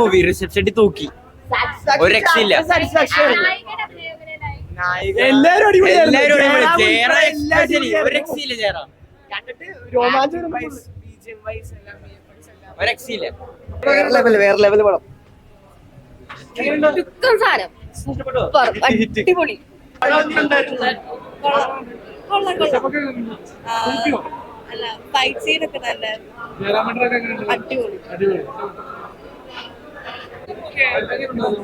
Movie reception തൂക്കി. ഒരു രക്ഷയില്ല. എല്ലാരും അടിപൊളിയായിരുന്നു. എല്ലാരും അടിപൊളി. ഉൾപ്പെടെ എല്ലാരും especially ഒരു. രക്ഷയില്ല രോമാഞ്ചം ഒരു രക്ഷയില്ല. വേറെ ലെവൽ വേറെ ലെവൽ പടം ചുക്കൻ സാധനം സൂപ്പർ. അടിപൊളി. അല്ല ഫൈറ്റ് സീൻ ഒക്കെ നല്ല അടിപൊളി.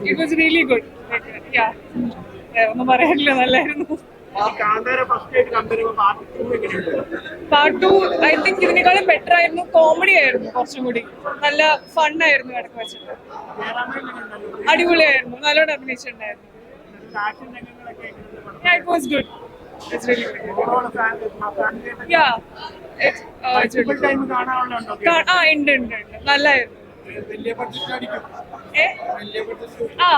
ഇറ്റ് വാസ് റിയലി ഗുഡ് ഒന്നും പറയാനില്ല. നല്ലായിരുന്നു. പാർട്ട് ടു ഐ തിങ്ക് ഇതിനേക്കാളും ബെറ്റർ ആയിരുന്നു. കോമഡി ആയിരുന്നു കുറച്ചും കൂടി. നല്ല ഫൺ ആയിരുന്നു ഇടയ്ക്ക് വെച്ചിട്ട് അടിപൊളിയായിരുന്നു. നല്ലോണം അഭിനയിച്ചിട്ടുണ്ടായിരുന്നു it was good it's really good yeah ആ ഉണ്ട് ഉണ്ട് ഉണ്ട്. നല്ലായിരുന്നു. ആ.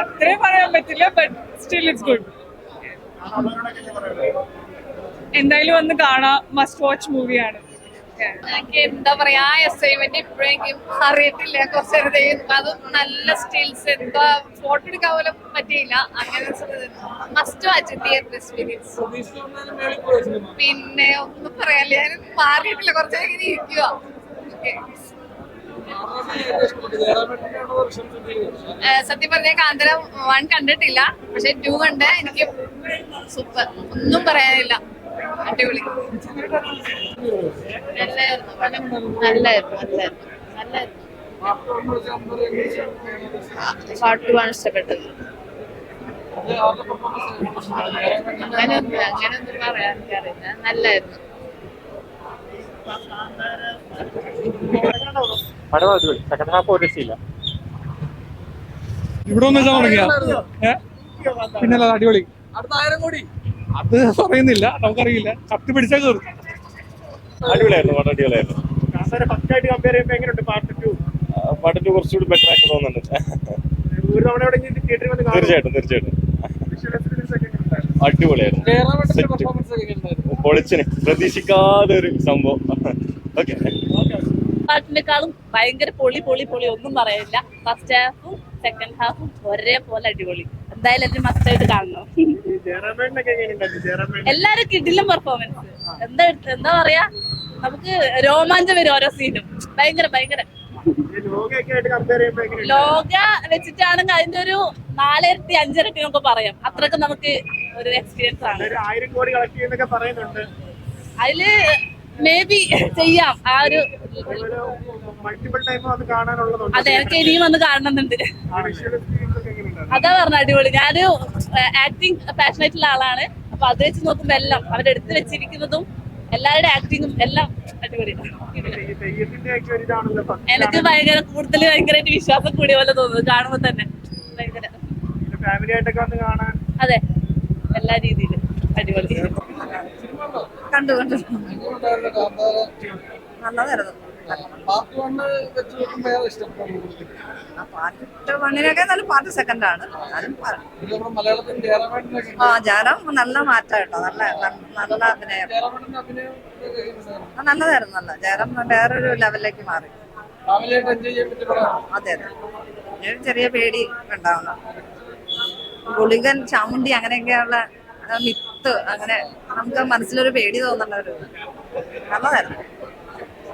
അത്രയും പറയാൻ പറ്റില്ല ബട്ട് സ്റ്റിൽ ഇറ്റ്സ് ഗുഡ് എന്തായാലും ഒന്ന് കാണാം. മസ്റ്റ് വാച്ച് മൂവിയാണ് എനിക്ക് എന്താ പറയാ ആ അസൈൻമെന്റ് ഇപ്പോഴെങ്കിലും അറിയത്തില്ല. കുറച്ച് നേരത്തെ അതും നല്ല സ്റ്റിൽസ് എന്താ ഫോട്ടോ എടുക്കാൻ പോലും പറ്റിയില്ല. അങ്ങനെ മസ്റ്റ് വാച്ച് തിയേറ്റർ എക്സ്പീരിയൻസ് പിന്നെ ഒന്നും പറയാനില്ല. ഞാൻ മാറിയിട്ടില്ല. കുറച്ച് നേരം ഇങ്ങനെ ഇരിക്കുക സത്യം പറഞ്ഞ കാന്തരം വൺ കണ്ടിട്ടില്ല. പക്ഷെ ടു കണ്ട് എനിക്ക് സൂപ്പർ ഒന്നും പറയാനില്ല. അടിപൊളി. നല്ലായിരുന്നു. നല്ലായിരുന്നു നല്ലായിരുന്നു. നല്ലായിരുന്നു. പാർട്ട് ടു ആണ് ഇഷ്ടപ്പെട്ടത് അങ്ങനെയൊന്നും അങ്ങനെയൊന്നും പറയാൻ അറിയില്ല നല്ലായിരുന്നു. പടം അടിപൊളി. സെക്കൻഡ് ഹാഫ് ഒരു രക്ഷയില്ല ഇവിടെ ഒന്ന് തുടങ്ങിയ. പിന്നെ അടിപൊളി. അത് പറയുന്നില്ല നമുക്കറിയില്ല. കത്തി പിടിച്ചാൽ കയറും അടിപൊളിയായിരുന്നു പടം അടിപൊളിയായിരുന്നു. പാട്ട് ടു കുറച്ചുകൂടി ബെറ്റർ ആയിട്ട് തോന്നുന്നുണ്ട്. തീർച്ചയായിട്ടും തീർച്ചയായിട്ടും. അടിപൊളിയായിരുന്നു. പൊളിച്ചിന്. പ്രതീക്ഷിക്കാതെ ഒരു സംഭവം. ഓക്കെ പാട്ടിനേക്കാളും ഭയങ്കര പൊളി പൊളി പൊളി ഒന്നും പറയില്ല ഫസ്റ്റ് ഹാഫും സെക്കൻഡ് ഹാഫും ഒരേപോലെ അടിപൊളി. എന്തായാലും മസ്റ്റായിട്ട് കാണണം. എല്ലാരും കിടിലും പെർഫോമൻസ് എന്താ എടുത്ത്- എന്താ പറയാ? നമുക്ക് രോമാഞ്ചം വരും ഓരോ സീനും ഭയങ്കര ഭയങ്കര. ലോക വെച്ചിട്ടാണ് അതിന്റെ ഒരു നാലായിരത്തി അഞ്ചിരട്ടി നമുക്ക് പറയാം. അത്രയ്ക്ക് നമുക്ക് ഒരു എക്സ്പീരിയൻസ് ആണ്. ആയിരം കോടി കളക്ട് ചെയ്യുന്നൊക്കെ പറയുന്നുണ്ട്. അതിൽ മേ ബി ചെയ്യാം. ആ ഒരു മൾട്ടിപ്പിൾ ടൈം അത് കാണാനുള്ളതുണ്ട്. അതെ എനിക്ക് ഇനിയും വന്ന് കാണണമെന്നുണ്ട്. അതാ പറഞ്ഞ അടിപൊളി. ഞാനൊരു ആക്ടിങ് പാഷനായിട്ടുള്ള ആളാണ്. അപ്പൊ അത് വെച്ച് നോക്കുമ്പോ എല്ലാം അവരെടുത്ത് വെച്ചിരിക്കുന്നതും എല്ലാവരുടെ ആക്ടിങ്ങും എല്ലാം അടിപൊളിയാണ്. എനിക്ക് ഭയങ്കര കൂടുതൽ ഭയങ്കരമായിട്ട് വിശ്വാസം കൂടിയ പോലെ തോന്നുന്നു കാണുമ്പോ തന്നെ. അതെ. എല്ലാ രീതിയിലും അടിപൊളി. കണ്ടു കണ്ടു. നല്ലതായിരുന്നു. ആ പാർട്ട് വണ്ണിനൊക്കെ നല്ല പാട്ട് സെക്കൻഡ് ആണ് ആ ജാലം നല്ല മാറ്റം കേട്ടോ നല്ല നല്ല- അഭിനയം നല്ലതായിരുന്നു നല്ല ജാലം വേറൊരു ലെവലിലേക്ക് മാറി അതെ അതെ ചെറിയ പേടി ഉണ്ടാവണം ഗുളികൻ ചാമുണ്ടി അങ്ങനെയൊക്കെയുള്ള മിത്ത് അങ്ങനെ നമുക്ക് മനസ്സിലൊരു പേടി തോന്നുന്ന ഒരു നല്ലതായിരുന്നു